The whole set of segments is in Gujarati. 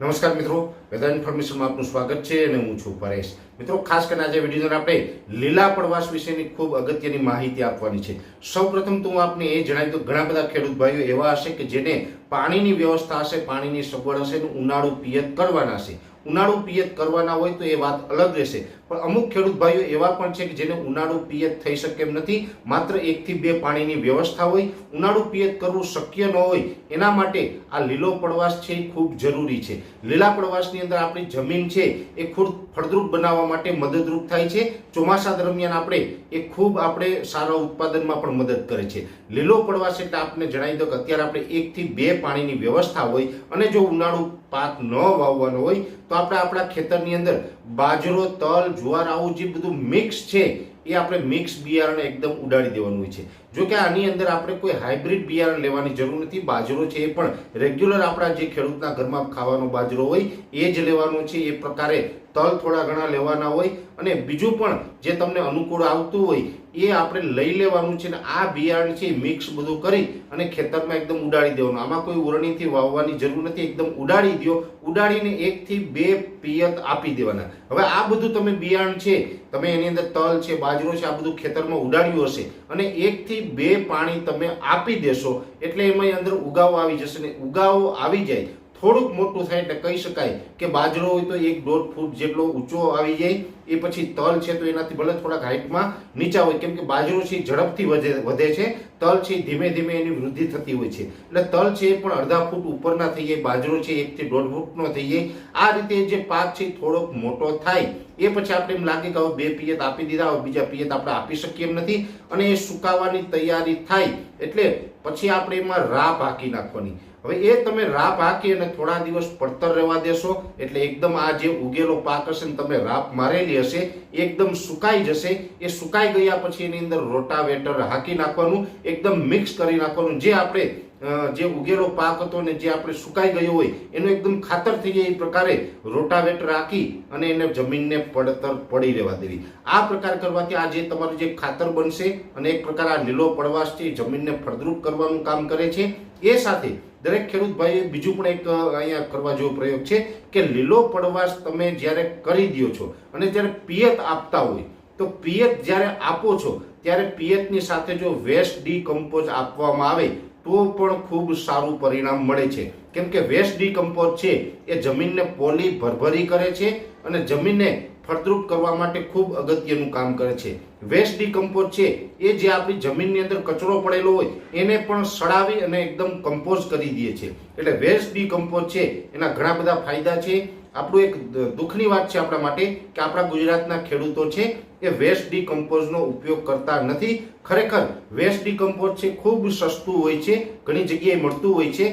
નમસ્કાર મિત્રો, વેધર ઇન્ફોર્મેશનમાં આપનું સ્વાગત છે અને હું છું પરેશ. મિત્રો, ખાસ કરીને આજે વિડીયોની આપણે લીલા પડવાશ વિશેની ખૂબ અગત્યની માહિતી આપવાની છે. સૌપ્રથમ તો હું આપને એ જણાવી દઉં, ઘણા બધા ખેડૂત ભાઈઓ એવા હશે કે જેને પાણીની વ્યવસ્થા હશે, પાણીની સગવડ હશે ઉનાળુ પિયત કરવાના હશે ઉનાળુ પિયત કરવાના હોય તો એ વાત અલગ રહેશે. પણ અમુક ખેડૂત ભાઈઓ એવા પણ છે કે જેને ઉનાળુ પિયત થઈ શકે એમ નથી. માત્ર એકથી બે પાણીની વ્યવસ્થા હોય. ઉનાળુ પિયત કરવું શક્ય ન હોય. એના માટે આ લીલો પડવાશ છે એ ખૂબ જરૂરી છે. લીલા પડવાશની અંદર આપણી જમીન છે એ ખૂબ ફળદ્રુપ બનાવવા માટે મદદરૂપ થાય છે. ચોમાસા દરમિયાન આપણે એ ખૂબ આપણે સારા ઉત્પાદનમાં પણ મદદ કરે છે. લીલો પડવાશ એટલે આપને જણાવી દો કે અત્યારે આપણે એકથી બે પાણીની વ્યવસ્થા હોય અને જો ઉનાળુ પાક ન વાવવાનો હોય તો આપણે આપણા ખેતરની અંદર બાજરો, તલ, જુવાર, આવું જે બધું મિક્સ છે, એ આપણે મિક્સ બિયારણ એકદમ ઉડાડી દેવાનું હોય છે. જો કે આની અંદર આપણે કોઈ હાઇબ્રિડ બિયારણ લેવાની જરૂર નથી, બાજરો છે એ પણ રેગ્યુલર આપણા જે ખેડૂતના ઘરમાં ખાવાનો બાજરો હોય, એ જ લેવાનો છે, એ પ્રકારે તલ થોડા ઘણા લેવાના હોય અને બીજું પણ જે તમને અનુકૂળ આવતું હોય, એ આપણે લઈ લેવાનું છે ને આ બિયારણ છે મિક્સ બધું કરી અને ખેતરમાં એકદમ ઉડાડી દેવાનું. આમાં કોઈ ઉરણીથી વાવવાની જરૂર નથી, એકદમ ઉડાડી દો ઉડાડીને એકથી બે પિયત આપી દેવાના. હવે આ બધું તમે બિયારણ છે, તમે એની અંદર તલ છે, બાજરો છે, આ બધું ખેતરમાં ઉડાડ્યું હશે અને એકથી બે પાણી તમે આપી દેશો, એટલે એમાં અંદર ઉગાવો આવી જશે ને ઉગાવો આવી જાય. થોડુંક મોટું થાય એટલે કહી શકાય કે બાજરો હોય તો એક દોઢ ફૂટ જેટલો ઊંચો આવી જાય, એ પછી તલ છે તો એનાથી ભલે થોડાક હાઇટમાં નીચા હોય, કેમ કે બાજરો છે ઝડપથી વધે છે, તલ છે ધીમે ધીમે એની વૃદ્ધિ થતી હોય છે. એટલે તલ છે એ પણ અડધા ફૂટ ઉપરના થઈ જાય, બાજરો છે એકથી દોઢ ફૂટનો થઈ જાય. આ રીતે જે પાક છે થોડોક મોટો થાય. એ પછી આપણે એમ લાગે કે હવે બે પિયત આપી દીધા, હવે બીજા પિયત આપણે આપી શકીએ એમ નથી. અને એ સુકાવાની તૈયારી થાય એટલે પછી આપણે એમાં રાપ હાંકી નાખવાની. હવે એ તમે રાપ હાકી અને થોડા દિવસ પડતર રહેવા દેશો, એટલે એકદમ આ જે ઉગેલો પાક હશે ને તમે રાપ મારેલી હશે, એકદમ સુકાઈ જશે. એ સુકાઈ ગયા પછી એની અંદર રોટાવેટર હાકી નાખવાનું, એકદમ મિક્સ કરી નાખવાનું, જે આપણે જે ઉગેલો પાક હતો ને જે આપણે સુકાઈ ગયો હોય, એનું એકદમ ખાતર થઈ જાય એ પ્રકારે રોટાવેટર રાખી અને એને જમીનને પડતર પડી રહેવા દેવી. આ પ્રકાર કરવાથી આ જે તમારું જે ખાતર બનશે અને એક પ્રકાર આ લીલો પડવાશ છે જમીનને ફળદ્રુપ કરવાનું કામ કરે છે. એ સાથે દરેક ખેડૂત ભાઈએ બીજું પણ એક અહીંયા કરવા જેવો પ્રયોગ છે કે લીલો પડવાશ તમે જ્યારે કરી દો છો અને જ્યારે પિયત આપતા હોય, તો પિયત જ્યારે આપો છો, ત્યારે પિયતની સાથે જો વેસ્ટ ડીકમ્પોઝ આપવામાં આવે તો પણ ખૂબ સારું પરિણામ મળે છે. કેમ કે વેસ્ટ ડીકમ્પોઝ છે, એ જમીનને પોલી ભરભરી કરે છે અને જમીનને ફળદ્રુપ કરવા માટે ખૂબ અગત્યનું કામ કરે છે. વેસ્ટ ડીકમ્પોઝ છે, એ જે આપણી જમીનની અંદર કચરો પડેલો હોય, એને પણ સડાવી અને એકદમ કમ્પોઝ કરી દે છે. એટલે વેસ્ટ ડીકમ્પોઝ છે, એના ઘણા બધા ફાયદા છે. આપણું એક દુઃખની વાત છે આપણા માટે કે આપણા ગુજરાતના ખેડૂતો છે એ વેસ્ટ ડીકમ્પોઝનો ઉપયોગ કરતા નથી. ખરેખર વેસ્ટ ડીકમ્પોઝ છે ખૂબ સસ્તું હોય છે, ઘણી જગ્યાએ મળતું હોય છે.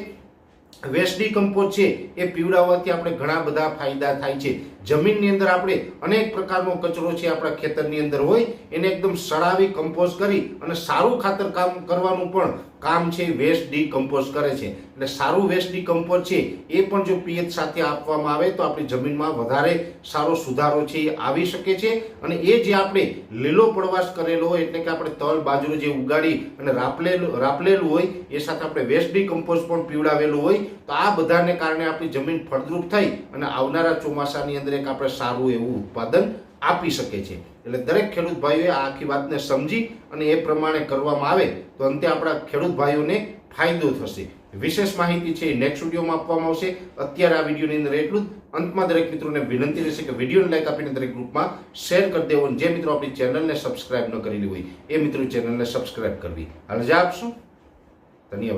વેસ્ટ ડિકમ્પોઝ છે એ પીવડાવવાથી આપણે ઘણા બધા ફાયદા થાય છે. જમીનની અંદર આપણે અનેક પ્રકારનો કચરો છે આપણા ખેતરની અંદર હોય, એને એકદમ સડાવી કમ્પોઝ કરી અને સારું ખાતર કામ કરવાનું પણ કામ છે વેસ્ટ ડિકમ્પોઝ કરે છે. એટલે સારું વેસ્ટ ડિકમ્પોઝ છે એ પણ જો પીએચ સાથે આપવામાં આવે તો આપણી જમીનમાં વધારે સારો સુધારો છે એ આવી શકે છે. અને એ જે આપણે લીલો પડવાશ કરેલો હોય, એટલે કે આપણે તલ બાજરો જે ઉગાડી અને રાપલેલું રાપલેલું હોય, એ સાથે આપણે વેસ્ટ ડિકમ્પોઝ પણ પીવડાવેલું હોય તો આ બધાને કારણે આપણી જમીન ફળદ્રુપ થઈ અને આવનારા ચોમાસાની અંદર એક આપણે સારું એવું ઉત્પાદન આપી શકે છે. એટલે દરેક ખેડૂત ભાઈઓએ આ આખી વાતને સમજી અને એ પ્રમાણે કરવામાં આવે તો અંતે આપણા ખેડૂત ભાઈઓને ફાયદો થશે. વિશેષ માહિતી છે નેક્સ્ટ વિડીયોમાં આપવામાં આવશે. અત્યારે આ વિડીયોની અંદર એટલું જ. અંતમાં દરેક મિત્રોને વિનંતી રહેશે કે વિડીયોને લાઈક આપીને દરેક ગ્રુપમાં શેર કરી દેવો અને જે મિત્રો આપણી ચેનલને સબસ્ક્રાઇબ ન કરેલી હોય એ મિત્રો ચેનલને સબસ્ક્રાઇબ કરવી. હાલ રજા આપશું ધન્યવાદ.